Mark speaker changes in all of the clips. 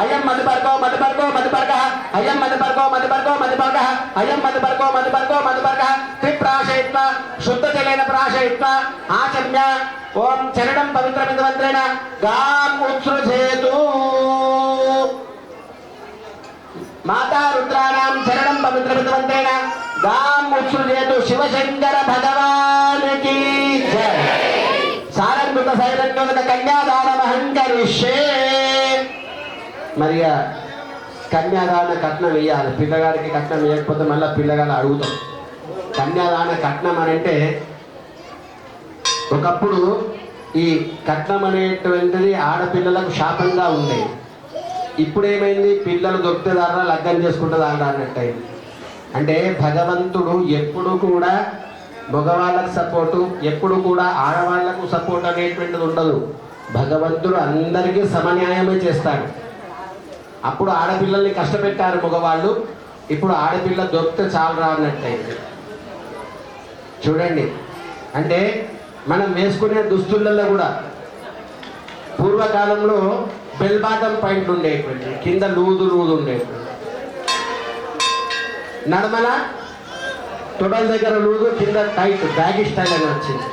Speaker 1: అయం మధుపర్కో మధుపర్కో మధుపర్క అయం మధుపర్కో మధుపర్కో మధుపర్క అయం మధుపర్కో మధుపర్కో మధుపర్క త్రిప్రాశయిత్వ శుద్ధ జలైన ప్రాశయిత్వ ఆచమ్య ఓం చరణం పవిత్రమిందు మంత్రేణ గాం ఉత్సృజేతు. మాతా రుద్రాణం చరణం పవిత్రమిందు మంత్రేణ గాం ఉత్సృజేతు. శివశంకర భగవానికి జయ సారంగృత సైరంగృత కన్యాదానమహంకరిష్యే మరి కన్యాదాన కట్నం వేయాలి. పిల్లగాడికి కట్నం వేయకపోతే మళ్ళీ పిల్లగాడు అడుగుతాం కన్యాదాన కట్నం అని అంటే ఒకప్పుడు ఈ కట్నం అనేటువంటిది ఆడపిల్లలకు శాపంగా ఉండేది ఇప్పుడు ఏమైంది పిల్లలు దొరికితే లగ్గం చేసుకుంటుందారా అన్నట్టు అయింది అంటే భగవంతుడు ఎప్పుడు కూడా మగవాళ్ళకు సపోర్టు ఎప్పుడు కూడా ఆడవాళ్ళకు సపోర్ట్ అనేటువంటిది ఉండదు. భగవంతుడు అందరికీ సమన్యాయమే చేస్తాడు. అప్పుడు ఆడపిల్లల్ని కష్టపెట్టారు మగవాళ్ళు. ఇప్పుడు ఆడపిల్ల దొరికితే చాలు రా అన్నట్టయింది. చూడండి. అంటే మనం వేసుకునే దుస్తులలో కూడా పూర్వకాలంలో బెల్ బాటమ్ పాయింట్ ఉండేటువంటి కింద లూదు లూదు ఉండేటువంటి నడమల తొడల దగ్గర లూదు కింద టైట్ బ్యాగి స్టైల్ అని వచ్చింది.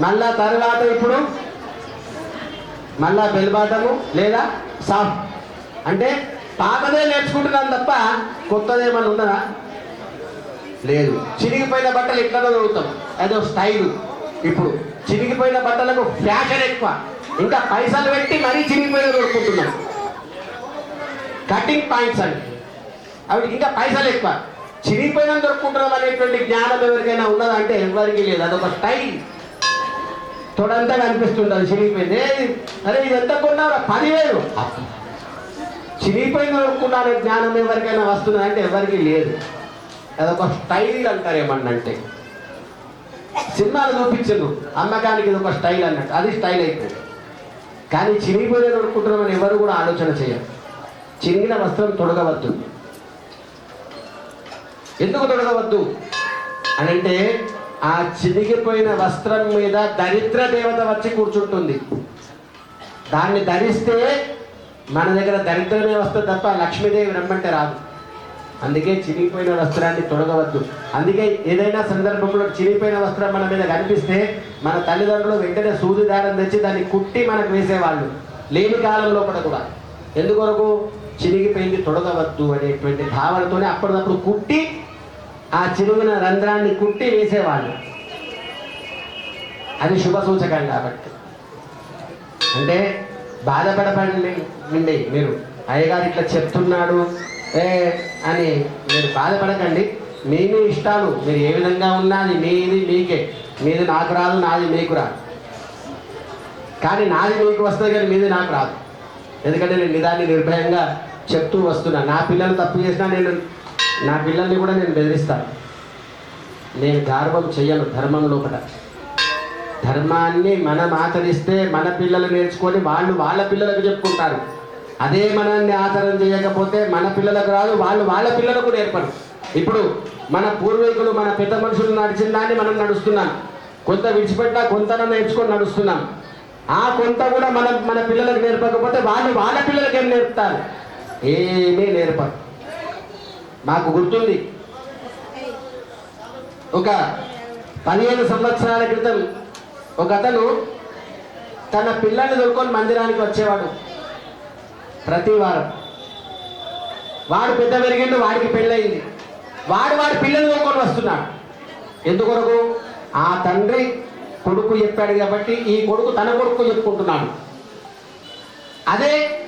Speaker 1: మళ్ళా తర్వాత ఇప్పుడు మళ్ళా బెల్ బాటము లేదా సాఫ్ట్ అంటే పాతదే నేర్చుకుంటున్నాను తప్ప కొత్తది ఏమన్నా ఉన్నదా లేదు. చిరిగిపోయిన బట్టలు ఇట్లా చదువుతాం అదో స్టైల్. ఇప్పుడు చిరిగిపోయిన బట్టలకు ఫ్యాషన్ ఎక్కువ. ఇంకా పైసలు పెట్టి మరీ చిరిగిపోయిన కొనుక్కుంటున్నాం. కటింగ్ పాయింట్స్ అండి అవి ఇంకా పైసలు ఎక్కువ. చిరిగిపోయిన దొరుకుంటున్నాం అనేటువంటి జ్ఞానం ఎవరికైనా ఉన్నదా అంటే ఎవరికి లేదు. అదొక స్టైల్. తొడంతా కనిపిస్తుంటుంది. చిరిగిపోయింది అరే ఇదంతా కొన్నారా పదివేలు. చిరిగిపోయిన దొరుకున్నారనే జ్ఞానం ఎవరికైనా వస్తుందంటే ఎవరికి లేదు. అదొక స్టైల్ అంటారు ఏమన్నా అంటే సినిమాలు చూపించను అమ్మకానికి ఇది ఒక స్టైల్ అన్నట్టు. అది స్టైల్ అయిపోయింది. కానీ చిరిగిపోయిన దొరుకుంటున్నామని ఎవరు కూడా ఆలోచన చేయరు. చిరిగిన వస్త్రం తొడగవద్దు. ఎందుకు తొడగవద్దు? అని అంటే ఆ చిరిగిపోయిన వస్త్రం మీద దరిద్ర దేవత వచ్చి కూర్చుంటుంది. దాన్ని ధరిస్తే మన దగ్గర దరిద్రమే వస్తుంది తప్ప లక్ష్మీదేవి రమ్మంటే రాదు. అందుకే చిరిగిపోయిన వస్త్రాన్ని తొడగవద్దు. అందుకే ఏదైనా సందర్భంలో చిరిగిపోయిన వస్త్రం మన మీద కనిపిస్తే మన తల్లిదండ్రులు వెంటనే సూది దారం తెచ్చి దాన్ని కుట్టి మనకు వేసేవాళ్ళు. లేని కాలంలో కూడా. ఎందుకొరకు? చిరిగిపోయింది తొడగవద్దు అనేటువంటి భావనతోనే అప్పటికప్పుడు కుట్టి ఆ చిరిగిన రంధ్రాన్ని కుట్టి వేసేవాళ్ళు. అది శుభ సూచకం కాబట్టి. అంటే బాధపడబండి అండి మీరు అయ్యగారు ఇట్లా చెప్తున్నాడు ఏ అని మీరు బాధపడకండి. మీ మీ ఇష్టాలు మీరు ఏ విధంగా ఉన్నది మీది మీకే. మీది నాకు రాదు నాది మీకు రాదు. కానీ నాది మీకు వస్తుంది కానీ మీది నాకు రాదు. ఎందుకంటే నేను నిదాన్ని నిర్భయంగా చెప్తూ వస్తున్నా. నా పిల్లలు తప్పు చేసినా నేను నా పిల్లల్ని కూడా నేను బెదిరిస్తాను. నేను గర్వం చెయ్యను ధర్మం లోపల. ధర్మాన్ని మనం ఆచరిస్తే మన పిల్లలు నేర్చుకొని వాళ్ళు వాళ్ళ పిల్లలకు చెప్పుకుంటారు. అదే మనల్ని ఆచరణ చేయకపోతే మన పిల్లలకు రాదు వాళ్ళు వాళ్ళ పిల్లలకు నేర్పరు. ఇప్పుడు మన పూర్వీకులు మన పెద్ద మనుషులు నడిచిన దాన్ని మనం నడుస్తున్నాం. కొంత విడిచిపెట్టా కొంత నేర్చుకొని నడుస్తున్నాం. ఆ కొంత కూడా మనం మన పిల్లలకు నేర్పకపోతే వాళ్ళు వాళ్ళ పిల్లలకి ఏం నేర్పుతారు? ఏమీ నేర్పరు. మాకు గుర్తుంది. ఒక పదిహేను సంవత్సరాల క్రితం ఒక అతను తన పిల్లల్ని దొరుకొని మందిరానికి వచ్చేవాడు. ప్రతి వారం. వాడు పెద్ద పెరిగిండు వాడికి పెళ్ళయింది. వాడు వాడి పిల్లలు దొరుకొని వస్తున్నాడు. ఎందుకొరకు? ఆ తండ్రి కొడుకు చెప్పాడు కాబట్టి ఈ కొడుకు తన కొడుకు చెప్పుకుంటున్నాడు. అదే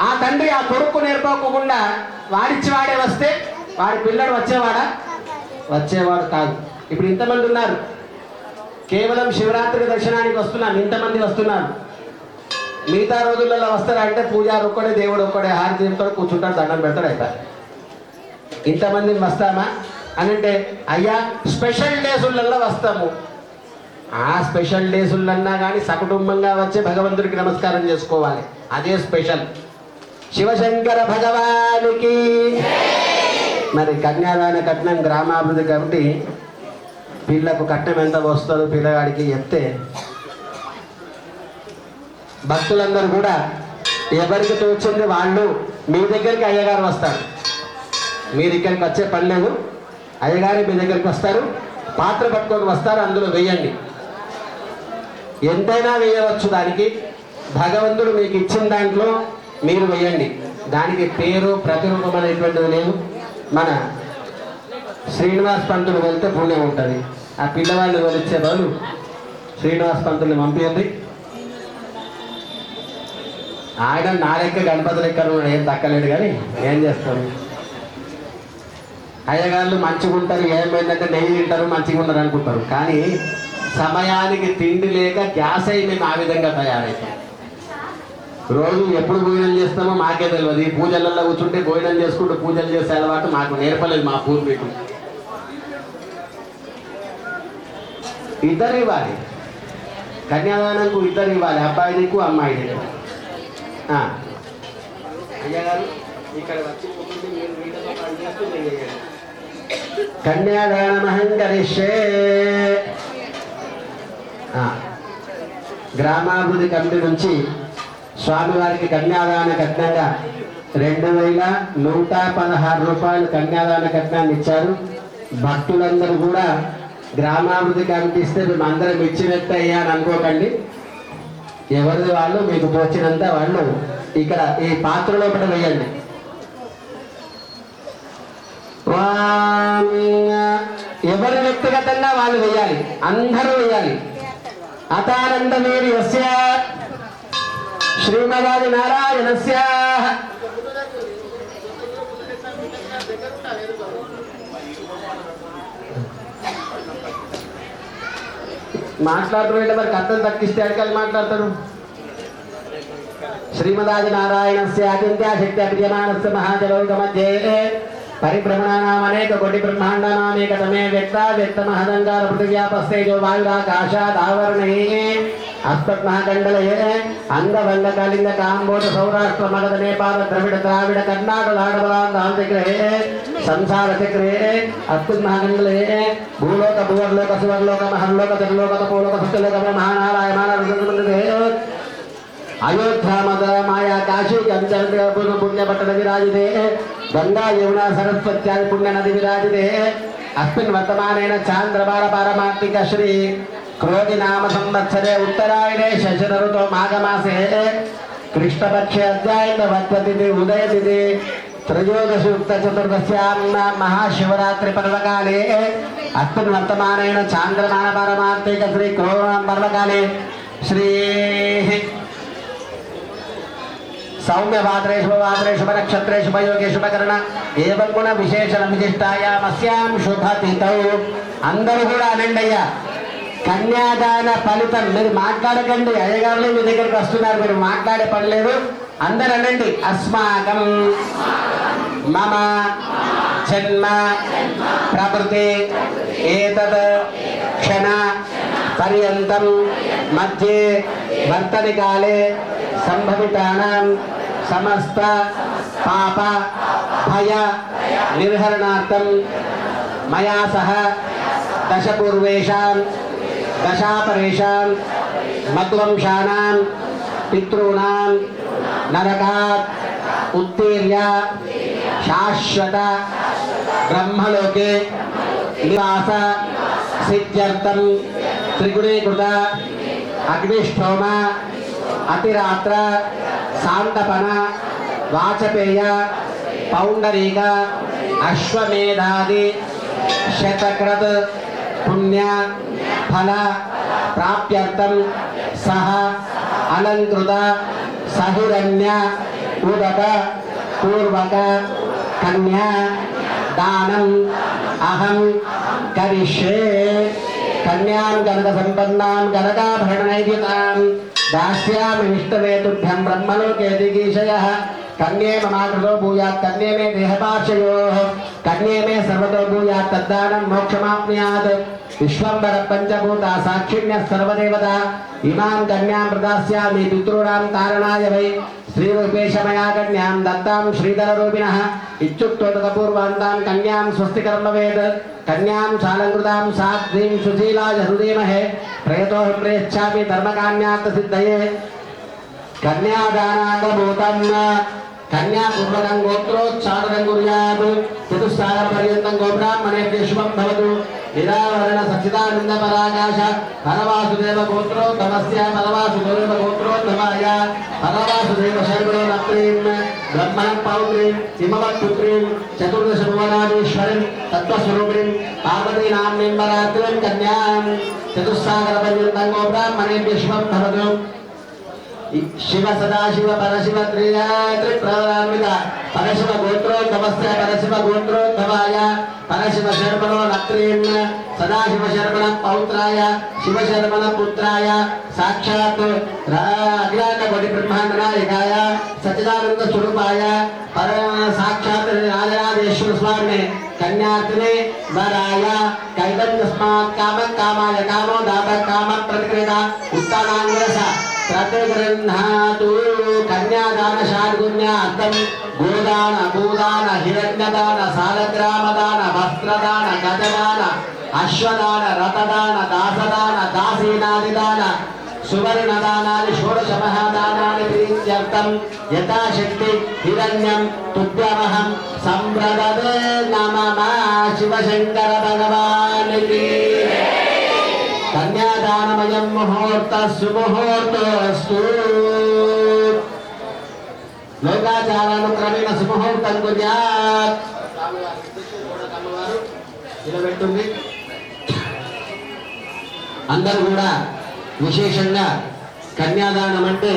Speaker 1: ఆ తండ్రి ఆ కొడుకు నేర్పకుండా వాడిచ్చి వాడే వస్తే వాడి పిల్లడు వచ్చేవాడా? వచ్చేవాడు కాదు. ఇప్పుడు ఇంతమంది ఉన్నారు. కేవలం శివరాత్రి దర్శనానికి వస్తున్నాను ఇంతమంది వస్తున్నారు. మిగతా రోజులలో వస్తారంటే పూజారు ఒక్కడే దేవుడు ఒక్కడే హారతి చెప్తాడు కూర్చుంటాడు దండం పెడతాడు అయిపోయి ఇంతమంది వస్తామా? అని అంటే అయ్యా స్పెషల్ డేసులలో వస్తాము. ఆ స్పెషల్ డేసులన్నా కానీ సకుటుంబంగా వచ్చే భగవంతుడికి నమస్కారం చేసుకోవాలి. అదే స్పెషల్. శివశంకర భగవానికి. మరి కన్యాదాన కట్నం గ్రామాభివృద్ధి కాబట్టి పిల్లకు కట్టం ఎంత వస్తుందో పిల్లగాడికి చెప్తే భక్తులందరూ కూడా ఎవరికి తోచింది వాళ్ళు మీ దగ్గరికి అయ్యగారు వస్తారు. మీరు ఇక్కడికి వచ్చే పని లేదు. అయ్యగారు మీ దగ్గరికి వస్తారు. పాత్ర పట్టుకొని వస్తారు. అందులో వేయండి ఎంతైనా వేయవచ్చు దానికి. భగవంతుడు మీకు ఇచ్చిన దాంట్లో మీరు వేయండి దానికి పేరు ప్రతిరూపం అనేటువంటిది లేదు. మన శ్రీనివాస్ పంతులు వెళ్తే పుణ్యం ఉంటుంది. ఆ పిల్లవాడిని వెలిచ్చే బదులు శ్రీనివాస్ పంతుల్ని పంపించండి ఆయన నా లెక్క గణపతి లెక్క ఏం దక్కలేడు కానీ ఏం చేస్తాను అయ్యగాళ్ళు మంచిగా ఉంటారు ఏమైందంటే నెయ్యి తింటారు మంచిగా ఉండరు అనుకుంటారు. కానీ సమయానికి తిండి లేక గ్యాస్ అయి మేము ఆ విధంగా తయారవుతాం. రోజు ఎప్పుడు భోజనం చేస్తామో మాకే తెలియదు ఈ పూజలలో కూర్చుంటే భోజనం చేసుకుంటూ పూజలు చేసే అలవాటు మాకు నేర్పలేదు మా పూర్వీకులు. ఇద్దరు ఇవ్వాలి కన్యాదానంకు ఇద్దరు ఇవ్వాలి అబ్బాయిదికు దిక్కు అమ్మాయి అయ్యగారు ఇక్కడ వచ్చి మీరు గ్రామాభివృద్ధి కమిటీ నుంచి స్వామివారికి కన్యాదాన కట్నంగా రెండు వేల నూట పదహారు రూపాయలు కన్యాదాన కట్నాన్ని ఇచ్చారు. భక్తులందరూ కూడా గ్రామాభివృద్ధి కమిటీ ఇస్తే మేము అందరం ఇచ్చినట్టు అయ్యా అని అనుకోకండి. ఎవరిది వాళ్ళు మీకు తోచినంత వాళ్ళు ఇక్కడ ఈ పాత్రలో ఒకటి వేయండి వామ్, ఎవరి వ్యక్తిగతంగా వాళ్ళు వేయాలి అందరూ వేయాలి అతానందమేరి శ్రీమదాది నారాయణస్య. మాట్లాడుతుంటే మరి అర్థం తక్కిస్తే అడిగి మాట్లాడతాడు శ్రీమదాది నారాయణస్య అచింత్య అభిజమానస్య మహాజలౌక మధ్యే పరిభ్రమణానాం అనేక కోటి బ్రహ్మాండానామేక వ్యక్త వ్యక్త మహదంగార పృథివ్యాపస్తేజో వాయురాకాశాద్ ఆవరణే అస్మత్ మహాకండలయే అంగవంగ కళింగ కాంబోధ సౌరాష్ట్ర మగధ నేపాల ద్రవిడ ద్రావిడ కర్ణాటక లాడబలాంధ్రగ్రహే సంసార చక్రే అస్మత్ మహాకండలయే భూలోక భువర్లోక సువర్లోక మహర్లోక తిర్లోక తపోలోక సత్యలోక మహానారాయ మానవ అయోధ్య మద మాయా కాశీ కంచర పుణ్య పట్టణ విరాజితే గంగా యమున సరస్వత్యాది పుణ్య నది విరాజితే అస్మిన్ వర్తమానేన చాంద్రబాల పారమార్థిక శ్రీ క్రోధి నామ సంవత్సరే ఉత్తరాయణే శశిర ఋతో మాఘమాసే కృష్ణపక్షే అధ్యాయ వత్వతిథి ఉదయతిథి త్రయోదశయుక్త చతుర్దశ్యాన్న మహాశివరాత్రి పర్వకాలే అస్మిన్ వర్తమానేన చాంద్రమాన పారమార్థిక శ్రీ క్రోధ పర్వకాలే శ్రీ సౌమ్య పాత్రే శుభపాత్రే శుభనక్షత్రే శుభయోగే శుభకరణ ఏవం గుణ విశేషణ విశిష్టాయామస్యాం శుభతిథౌ అందరూ కూడా అనండి అయ్యా. కన్యాదాన ఫలితం. మీరు మాట్లాడకండి. అయ్యగారులు మీ దగ్గరికి వస్తున్నారు. మీరు మాట్లాడే పని లేదు. అందరు అనండి. అస్మాకం. మమ. జన్మ. ప్రకృతి. ఏతద్ క్షణ. పర్యంతం. మధ్యే. వర్తని కాలే. సంభవితానాం. సమస్త. పాప. భయ. నిర్హరణార్థం. మయా సహ. దశపూర్వేషాం దశాపరేషాం మద్వంశానాం పితॄణాం నరకాత్ ఉత్తీర్య శాశ్వత బ్రహ్మలోకే నివాస సిద్ధ్యర్థం త్రిగుణీకృత అగ్నిష్టోమ అతిరాత్ర సాంతపన వాచపేయ పౌండరీక అశ్వమేధాది శతక్రత్ పుణ్య फल प्राप्यर्थम सह अलंकृत सहिरण्य, उदक, पूर्वक, कन्या, दानम अहम करिष्ये। कन्यां कनकसम्पन्नां कनकाभरणैकितां दास्यामि विष्टवेतुभ्यं ब्रह्मलोके दिगीशयः। कन्ये ममाकृतो भूया कन्ये मे देहपार्शयोः कन्ये मे सर्वतो भूया तद्दानं मोक्षमाप्नुयात्। విశ్వంబర పంచభూత సాక్షిణ్య సర్వదేవత ఇమాం కన్యాం ప్రదాస్యామి పితృణాం తారణాయ వై శ్రీరూపేశమయా కన్యాం దత్తాం శ్రీధర రూపిణ ఇత్యుక్తోదకపూర్వాంతాం కన్యాం స్వస్తికర్మవేద్ కన్యాం శాలంకృతాం సాధ్వీం సుశీలాయ హృదయమహే ప్రయతో ప్రయచ్చామి ధర్మకాన్యార్థ సిద్ధయే. కన్యాదానాంగభూతం కన్యాపూర్వకం గోత్రోచ్చారణం కుర్యాత్. చతుస్సార పర్యంతం గోబ్రాహ్మణే శుభం భవతు. నిరావరణ సచిదానంద పరాకాశ పరవాసుదేవ గోత్రోత్తమస్య పరవాసుదేవ గోత్రోత్తమాయ పరవాసుదేవ శర్మణ నత్రీం బ్రహ్మ పౌత్రీం హిమవత్ చతుర్దశ భువనాధీశ్వరిం తత్వస్వరూపిణీం పార్వతీ నామ్నీం వరాత్రీం కన్యాం చతుస్సాగర పర్యంతం గోబ్రాహ్మణేభ్య విశ్వం భవతు శివ సదాశివ పరశివ త్రిప్రవరాన్విత పరశివ గోత్రోత్తమస్య పరశివ గోత్రోత్తమాయ పరశివ శర్మణో నత్రేణ సదాశివ శర్మణ పౌత్రాయ శివ శర్మణ పుత్రాయ సాక్షాత్ అఖిలాండ కోటి బ్రహ్మాండ నాయకాయ సచిదానంద స్వరూపాయ పర సాక్షాత్ రాజరాజేశ్వర స్వామి కన్యాత్రి వరాయ కైతం తస్మాత్ కామ కామాయ కామో దాత కామ ప్రతిక్రియ ఉత్తానాంగ్రస. ప్రతిగృహాతు కన్యాదాన షాడ్గుణ్యార్థం గోదాన భూదాన హిరణ్యదాన సాలగ్రామదాన వస్త్రదాన గజదాన అశ్వదాన రథదాన దాసదాన దాసీనాదిదాన సువర్ణదానాన్ని షోడశ మహాదానాన్ని ప్రీత్యర్థం యథాశక్తి హిరణ్యం తుభ్యమహం సంప్రదే నమ శివశంకర భగవానికి. కన్యాదానమయం ముహూర్త సుముహూర్తస్తు లోకాచారానుక్రమేణ సుముహూర్తం కుర్యాత్ నిలబెట్టుంది. అందరూ కూడా విశేషంగా కన్యాదానం అంటే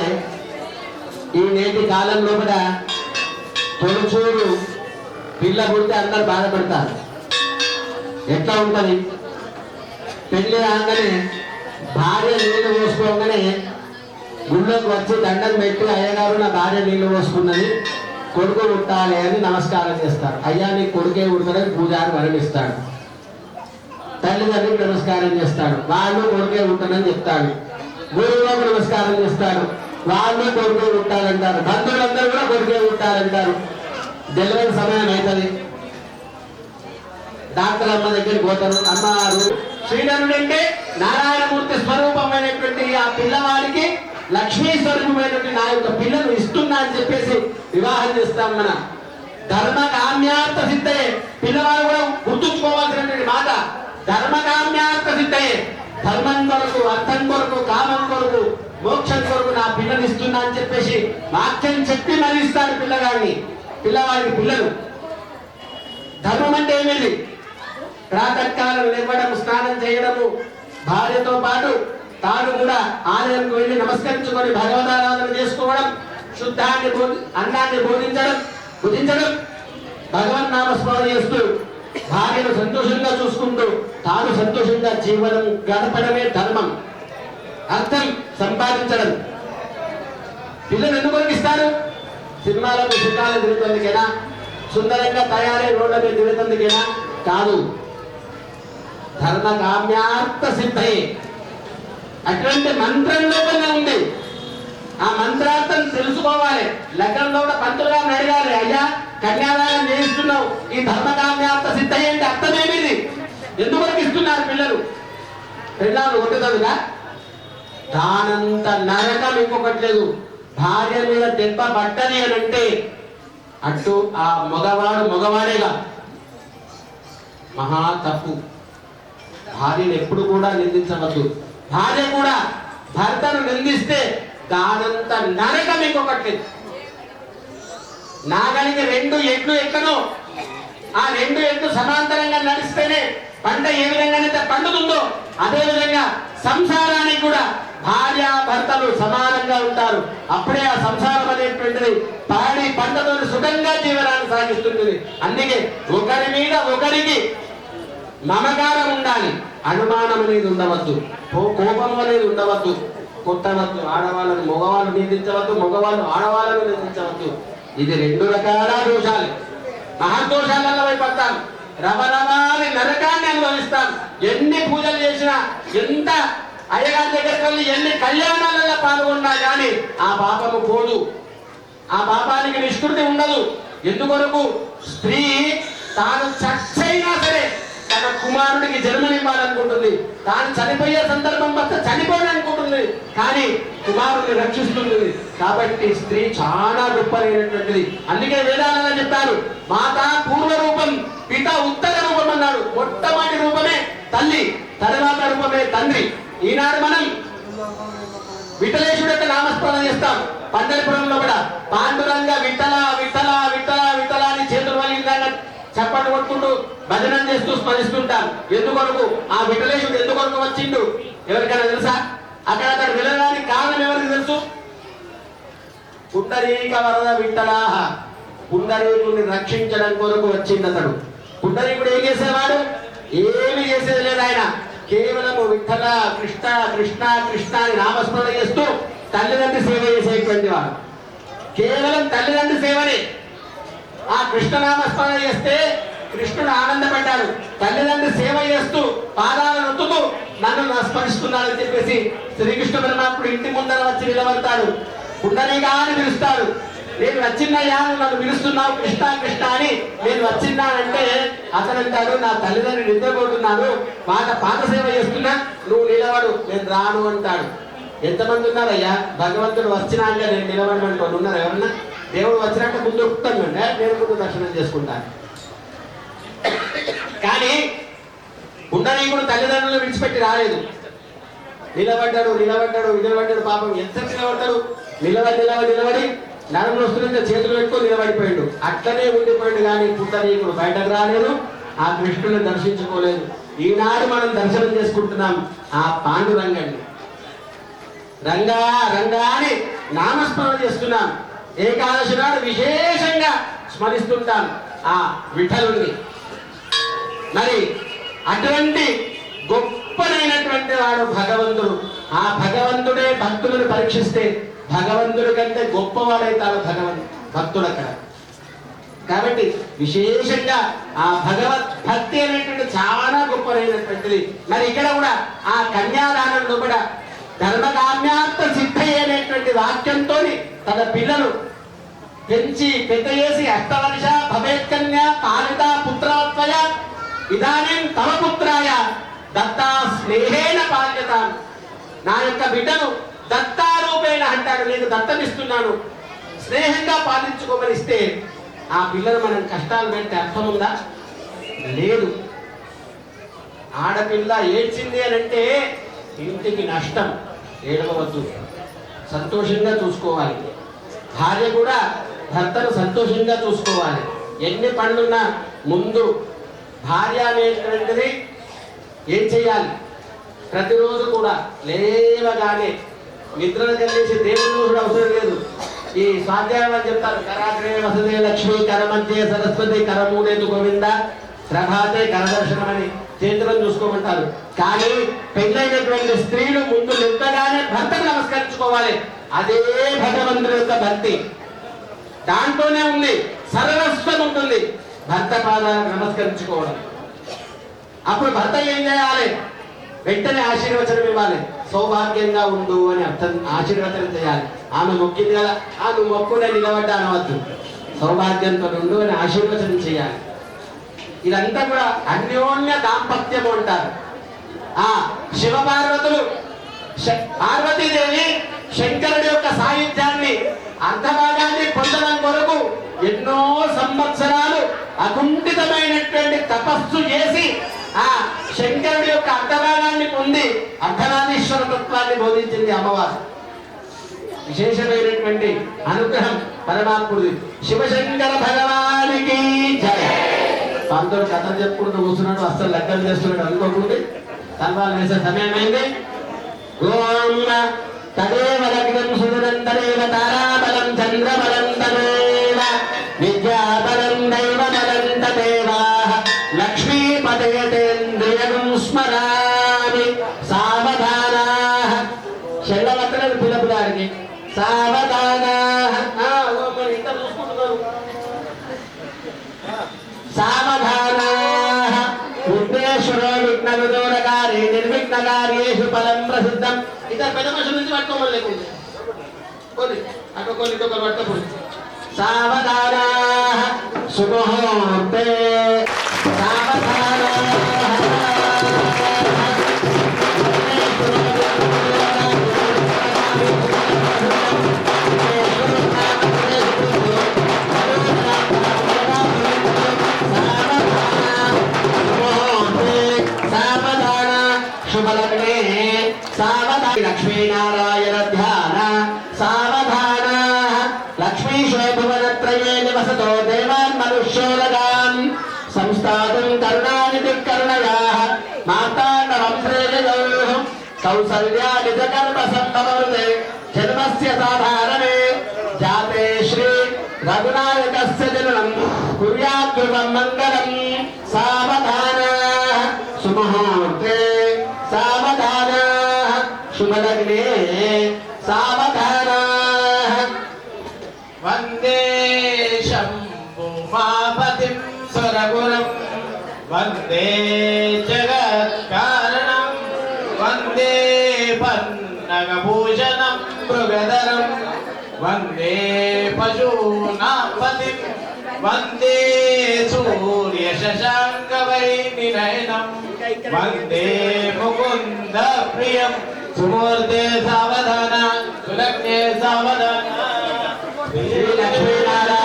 Speaker 1: ఈ నేటి కాలంలో కూడా తొలచూరు పిల్ల పుడితే అందరు బాధపడతారు. ఎట్లా ఉంటుంది? పెళ్ళి రాగానే భార్య నీళ్ళు పోసుకోగానే గుళ్ళోకి వచ్చి దండం పెట్టి అయ్యగారు నా భార్య నీళ్ళు పోసుకున్నది కొడుకు పుట్టాలి అని నమస్కారం చేస్తారు. అయ్యా నీ కొడుకే పుడతాడని పూజారి మరణిస్తాడు. తల్లిదండ్రులకు నమస్కారం చేస్తాడు వాళ్ళు కొడుకే పుట్టాడని చెప్తాడు. గురువులకు నమస్కారం చేస్తాడు వాళ్ళు కొడుకే పుట్టాలంటారు. బంధువులందరూ కూడా కొడుకే పుట్టాలంటారు. డెలివరీ సమయం అవుతుంది. డాక్టర్ అమ్మ దగ్గరికి పోతారు. అమ్మగారు శ్రీధరుడు అంటే నారాయణమూర్తి స్వరూపమైనటువంటి ఆ పిల్లవాడికి లక్ష్మీ స్వరూపమైనటువంటి నా యొక్క పిల్లను ఇస్తున్నా అని చెప్పేసి వివాహం చేస్తాం మన ధర్మ కామ్యార్థ సిద్ధయే. పిల్లవాడు కూడా గుర్తుంచుకోవాల్సినటువంటి మాట. ధర్మ కామ్యార్థ సిద్ధయే. ధర్మం కొరకు అర్థం కొరకు కామం కొరకు మోక్షం కొరకు నా పిల్లని ఇస్తున్నా అని చెప్పేసి వాక్యం చెప్పి మరిస్తాడు పిల్లగాడిని. పిల్లవాడికి పిల్లలు. ధర్మం అంటే ఏమిటి? ప్రాతకాలం లేవడం స్నానం చేయడము. భార్యతో పాటు తాను కూడా ఆలయంకు వెళ్ళి నమస్కరించుకొని భగవదారాధన చేసుకోవడం శుద్ధాన్ని అన్నాన్ని బోధించడం భుజించడం భగవన్ నామస్మరణ చేస్తూ భార్యను సంతోషంగా చూసుకుంటూ తాను సంతోషంగా జీవనం గడపడమే ధర్మం. అర్థం సంపాదించడం. పిల్లలు ఎందుకు ఇస్తారు సినిమాలకు సుఖాలు తిరుగుతుందికేనా? సుందరంగా తయారై రోడ్ల మీద తిరుగుతుందికేనా? కాదు. ధర్మ కామ్యార్థ సిద్ధయే అటువంటి మంత్రంలో కూడా ఉంది. ఆ మంత్రార్థం తెలుసుకోవాలి. లగ్నంలో కూడా పంతులు గారిని అడగాలి అయ్యా కన్యాదానం చేయిస్తున్నావు. ఈ ధర్మ కామ్యార్థ అంటే అర్థమేమిది? ఎందువరకు ఇస్తున్నారు పిల్లలు? పిల్లలు కొట్టుతుందిగా దానంత నరకం ఇంకొకటి లేదు. భార్య మీద దెబ్బ పట్టని అని అంటే అటు ఆ మగవాడు మగవాడేగా. మహా తప్పు. భార్యను ఎప్పుడు కూడా నిందించవద్దు. భార్య కూడా భర్తను నిందిస్తే దానంత నరకం ఇంకొకటి నాగలికి రెండు ఎడ్లు ఎక్కను ఆ రెండు ఎడ్లు సమాంతరంగా నడిస్తేనే పంట ఏ విధంగానైతే పండుతుందో అదే విధంగా సంసారానికి కూడా భార్య భర్తలు సమానంగా ఉంటారు. అప్పుడే ఆ సంసారం అనేటువంటిది పాడి పంటతో సుఖంగా జీవనాన్ని సాగిస్తుంది. అందుకే ఒకరి మీద ఒకరికి మమకారం ఉండాలి. అనుమానం అనేది ఉండవద్దు. కోపం అనేది ఉండవద్దు. కొట్టవద్దు. ఆడవాళ్ళని మగవాళ్ళు నిందించవద్దు. మగవాళ్ళు ఆడవాళ్ళని నిందించవద్దు. ఇది రెండు రకాల దోషాలు. మహాదోషాలలో పడతాం రమరమాని నరకాన్ని అనుభవిస్తాం. ఎన్ని పూజలు చేసినా ఎంత అయ్యగారి దగ్గరికి వెళ్ళి ఎన్ని కళ్యాణాలలో పాల్గొన్నా కానీ ఆ పాపము పోదు. ఆ పాపానికి నిష్కృతి ఉండదు. ఎందుకొరకు? స్త్రీ తాను చచ్చైనా సరే తన కుమారుడికి జన్మనివ్వాలనుకుంటుంది. తాను చనిపోయే సందర్భం వస్తే చనిపోవాలనుకుంటుంది. కానీ కుమారుడిని రక్షిస్తుంది. కాబట్టి స్త్రీ చాలా గొప్పదైనటువంటిది. అందుకే వేదాలలో చెప్పారు మాత పూర్వ రూపం పిత ఉత్తర రూపం అన్నాడు. మొట్టమొదటి రూపమే తల్లి తర్వాత రూపమే తండ్రి. ఈనాడు మనం విఠలేశుడు యొక్క నామస్మరణ చేస్తాం. పండరిపురంలో కూడా పాండురంగ విఠల విఠల విఠల చప్పట్లు కొట్టుకుంటూ భజనం చేస్తూ స్మరిస్తుంటాం. ఎందుకొరకు? ఆ విఠలేశుడు ఎందుకొరకు వచ్చిండు? ఎవరికైనా తెలుసా? అక్కడ అతడు వెళ్ళడానికి కారణం ఎవరికి తెలుసు? పుండరీక వరద విఠలాహ. పుండరీకుని రక్షించడం కొరకు వచ్చింది అతడు. పుండరీకుడు ఏం చేసేవాడు? ఏమి చేసేది లేదు ఆయన. కేవలము విఠల కృష్ణ కృష్ణ కృష్ణ అని నామస్మరణ చేస్తూ తల్లిదండ్రి సేవ చేసేటువంటి వాడు. కేవలం తల్లిదండ్రి సేవనే. ఆ కృష్ణనామస్మరణ చేస్తే కృష్ణుడు ఆనందపడ్డాడు. తల్లిదండ్రి సేవ చేస్తూ పాదాలను నొత్తుతూ నన్ను స్మరిస్తున్నాడని చెప్పేసి శ్రీకృష్ణ పరమాత్ముడు ఇంటి ముందర వచ్చి నిలబడతాడు. ఉండనిగా అని పిలుస్తాడు. నేను వచ్చిందయ్యా నన్ను పిలుస్తున్నావు కృష్ణ కృష్ణ అని నేను వచ్చిందానంటే అతను అంటాడు నా తల్లిదండ్రులు నిద్రపోతున్నాను మాట పాత సేవ చేస్తున్నా నువ్వు నిలబడు నేను రాను అంటాడు. ఎంతమంది ఉన్నారయ్యా? భగవంతుడు వచ్చినాక నేను నిలబడమంటాను ఉన్నారు ఎవరన్నా? దేవుడు వచ్చినాక ముందు ఒప్పుతాను నేను ముందు దర్శనం చేసుకుంటాను కానీ ఉండనీకుడు తల్లిదండ్రులు విడిచిపెట్టి రాలేదు. నిలబడ్డాడు నిలబడ్డాడు నిలబడ్డాడు పాపం. ఎంత నిలబడ్డాడు నిలబడి నిలబడి నిలబడి. నరములు వస్తుంటే చేతులు పెట్టుకొని నిలబడిపోయాడు. అట్లనే ఉండిపోయాడు కానీ పుట్టనీకుడు బయటకు రాలేదు ఆ కృష్ణుని దర్శించుకోలేదు. ఈనాడు మనం దర్శనం చేసుకుంటున్నాం ఆ పాండు రంగండి రంగా రంగా అని నామస్మరణ చేస్తున్నాం. ఏకాదశి నాడు విశేషంగా స్మరిస్తుంటాం ఆ విఠలుని మరి అటువంటి గొప్పనైనటువంటి వాడు భగవంతుడు. ఆ భగవంతుడే భక్తులను పరీక్షిస్తే భగవంతుడి కంటే గొప్పవాడైతాడు భగవంతు భక్తుడు అక్కడ కాబట్టి విశేషంగా ఆ భగవత్ భక్తి అనేటువంటి చాలా గొప్పనైనటువంటిది మరి ఇక్కడ కూడా ఆ కన్యాదానంలో కూడా ధర్మకామ్యార్థ సిద్ధి అనేటువంటి వాక్యంతో తన పిల్లలు పెంచి పెద్ద చేసి అష్టవర్ష భవేత్ కన్య పాలిత పుత్రత్వయ ఇదానీ తమ పుత్రాయ దత్తా స్నేహేన పాల్యత. నా యొక్క బిడ్డను దత్తారూపేణ అంటాడు నేను దత్తమిస్తున్నాను స్నేహంగా పాలించుకోమని ఇస్తే ఆ పిల్లలు మనం కష్టాలు పెడితే అర్థం ఉందా లేదు. ఆడపిల్ల ఏడ్చింది అని అంటే ఇంటికి నష్టం ఏడవద్దు సంతోషంగా చూసుకోవాలి. భార్య కూడా భర్తను సంతోషంగా చూసుకోవాలి. ఎన్ని పనులున్నా ముందు భార్య అనేటువంటిది ఏం చేయాలి? ప్రతిరోజు కూడా లేవగానే నిద్రలు కలిసి దేవుడు కూడా అవసరం లేదు. ఈ స్వాధ్యాయం అని చెప్తారు కరాగ్రే వసదే లక్ష్మి కరమంతే సరస్వతి కరమూడేతు గోవింద ప్రభాతే కరదర్శనం అని చేతులను చూసుకోమంటారు. కానీ పెళ్ళైనటువంటి స్త్రీలు ముందు నిద్రగానే భర్తకు నమస్కరించుకోవాలి. అదే భగవంతుడి యొక్క భక్తి. దాంట్లోనే ఉంది. సర్వస్వం ఉంటుంది. భర్త పాదాలకు నమస్కరించుకోవడం. అప్పుడు భర్త ఏం చేయాలి? వెంటనే ఆశీర్వచనం ఇవ్వాలి. సౌభాగ్యంగా ఉండు అని అర్థం ఆశీర్వచనం చేయాలి. ఆమె మొక్కింది కదా ఆ నువ్వు మొక్కునే నిలబడ్డా అనవద్దు. సౌభాగ్యంతో ఉండు అని ఆశీర్వచనం చేయాలి. ఇదంతా కూడా అన్యోన్య దాంపత్యము అంటారు. ఆ శివపార్వతులు పార్వతీదేవి శంకరుడి యొక్క సాహిత్యాన్ని అర్ధభాగాన్ని పొందడం కొరకు ఎన్నో సంవత్సరాలు అకుంఠితమైనటువంటి తపస్సు చేసి ఆ శంకరుడి యొక్క అర్ధభాగాన్ని పొంది అర్ధనాదీశ్వర తత్వాన్ని బోధించింది అమ్మవారు. విశేషమైనటువంటి అనుగ్రహం పరమాత్ముడి శివశంకర భగవానికి జయ. అందరూ కథలు చెప్పుకుంటూ కూర్చున్నాడు అస్సలు లెక్కలు చేస్తున్నాడు అనుకోకుండా తల్వాలు వేసే సమయమైంది. ఓం తదేవ లగ్నం సుదనంతరేవ తారాబలం చంద్రబలం తదేవ విద్యాబలం దైవబలం తదేవ లక్ష్మీపతేంద్రియం స్మరామి సావధానా చెల్లవత్తలేదు పిల్లపుదారికి సావధానా సావధానా ఉద్దేశ్వరో విఘ్న విదోరకారి నిర్విఘ్నకార్యేషు ఫలం ప్రసిద్ధం. ఇద్దరు పెద్ద మనుషుల పట్టుకోమని లేకుండా కొన్ని అక్కడ కొన్ని ఇక్కడ పట్టుకోండి సావధానా శుభహోర్తే సావధానా शुभलग्ने సావధాని లక్ష్మీనారాయణ ధ్యాన సావధాన లక్ష్మీశో భువనత్రయే నివసతో దేవాన్ మనుష్యోలగాన్ సంస్థాతం కరుణానిధి కరుణయా మార్తాండవం శ్రేయయో కౌసల్యా నిజ కర్మ జన్మస్య సాధారణే జాతే శ్రీ రఘునాయకస్య జననం కుర్యాద్రువం మంగళం
Speaker 2: నగభూషణం మృగధరం వందే పశూనాం పతిం వందే సూర్యశశాంకవైనినయనం వందే ముకుంద ప్రియం సుమూర్తే సావధాన సులగ్నే సావధాన
Speaker 1: శ్రీలక్ష్మీనారాయణ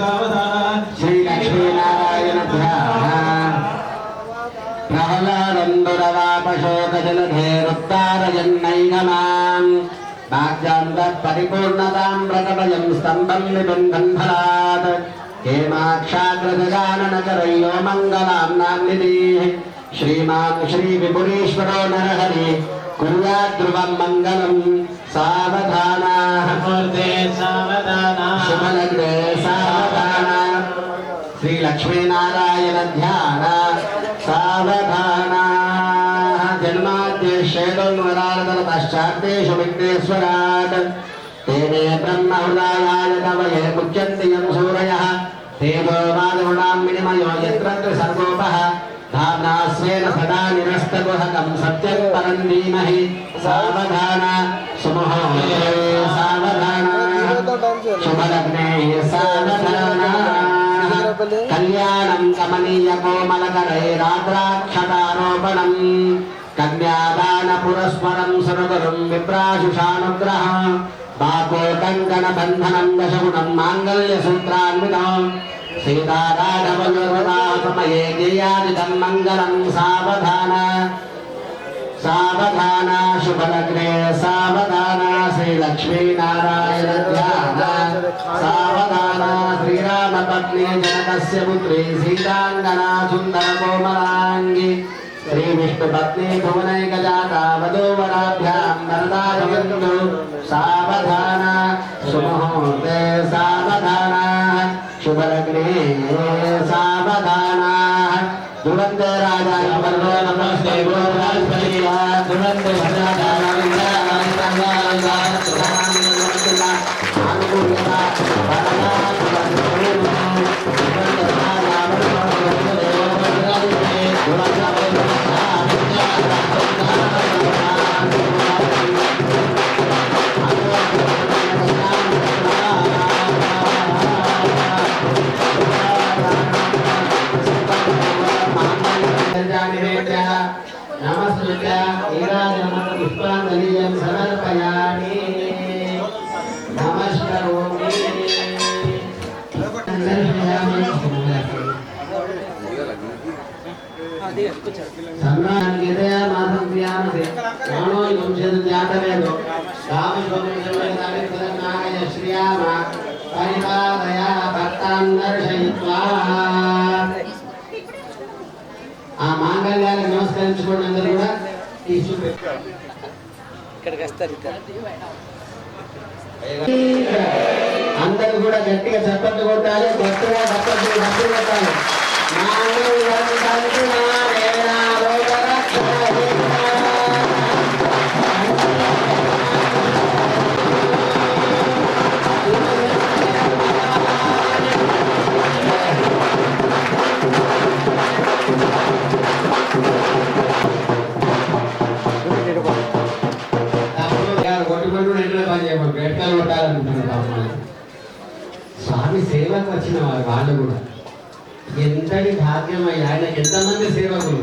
Speaker 1: సావధాన
Speaker 2: సులగ్నే సావధాన
Speaker 1: పరిపూర్ణతాం ప్రకటయం స్తంభం నిబంధన్ ఫలాత్ మంగళాం నామ్నిది శ్రీమాన్ శ్రీ విపురేశ్వరో నరహరి. కుర్యాద్రువం మంగళం. సావధానా
Speaker 2: మూర్తే సావధాన
Speaker 1: శుభలగ్నే సావధాన శ్రీ లక్ష్మీనారాయణ ధ్యాన సావధాన జన్మాద్యేషేదోన్వరారదల పశ్చాత్తేషు విఘ్నేశ్వరాట్ తేనే బ్రహ్మహృదాయాయ కవయే ముచ్యంతి యం సూరయః తేజో వాదగుణాం వినిమయో యత్ర సర్వోపః ధామ్నాస్వేన సదా धात्रास्येन सदा निरस्तगुहकं सत्यं परं धीमहि। सावधान सुमुहे सावधानाः शुभलग्ने सावधानाः। कल्याणं कमनीयकोमलकरे रात्राक्षतारोपणम्। कन्यादानपुरस्मरं सुरगुरुं विप्राशुषानुग्रह। बाको कङ्कणबन्धनं సూత్రాన్వితం సీతారాఘవయోగమయే గేయాదిదం మంగళం సావధాన సావధాన శుభలగ్నే సావధాన శ్రీ లక్ష్మీనారాయణ ధ్యాన సావధాన శ్రీరామ పత్ని జనకస్య పుత్రి సీతాంగనా సుందర కోమలాంగి శ్రీ విష్ణు சுபலகிரே சாவதானா துரந்த ராஜா நமர்வோ நமஸ்தே கோபால்பதியா துரந்த ராஜா நமர்வோ நமஸ்தே கோபால்பதியா సమర్పయామి. నమస్కరోమి. సన్నానికి ఇదే మాసం ధ్యానసి భక్తాన్ దర్శయిత్వా ఆ మాంగళ్యాన్ని నమస్కరించుకోండి అందరూ.
Speaker 3: ఇక్కడికి వస్తారు ఇద్దరు
Speaker 1: అందరూ కూడా గట్టిగా చప్పట్లు కొట్టాలి గట్టిగా చప్పట్లు డబ్బులు కొట్టాలి. మాంగళ్యానికి నారాయణ సేవకు వచ్చిన వారు వాళ్ళు కూడా ఎంతటి భాగ్యం అయ్యా ఆయనకి ఎంతమంది సేవకులు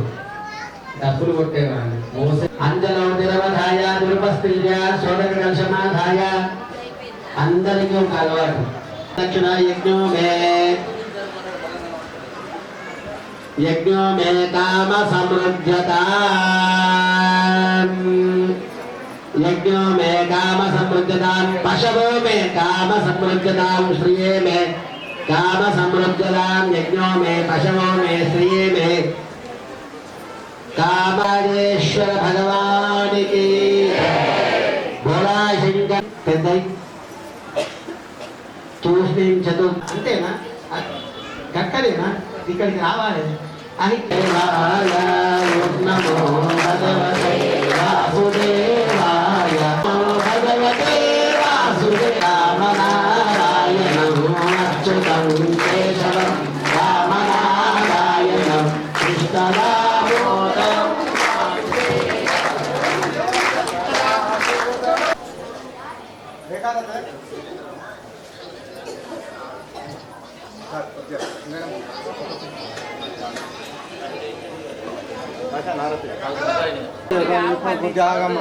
Speaker 1: డబ్బులు కొట్టేవాళ్ళు మోస అంజలో నిరవధాయ దుర్పస్త్రీయ శోధక కలశమాధాయ అందరికీ ఒక అలవాటు దక్షిణ యజ్ఞో మే యజ్ఞో మే కామ సమృద్ధ్యత యజ్ఞో మే కామ సమృద్ధ్యతాం పశవో మే కామ సమృద్ధ్యతాం శ్రియే మే కామ సమృద్ధ్యతాం యజ్ఞో మే పశవో మే శ్రియే మే కామేశ్వర భగవానికి భోళా శంకర్ పెద్ద చూసించదు అంతేనా గక్కలేనా ఇక్కడికి రావాలి అని దేవాయ నమో భగవతే వాసుదేవాయ జాగమ్మ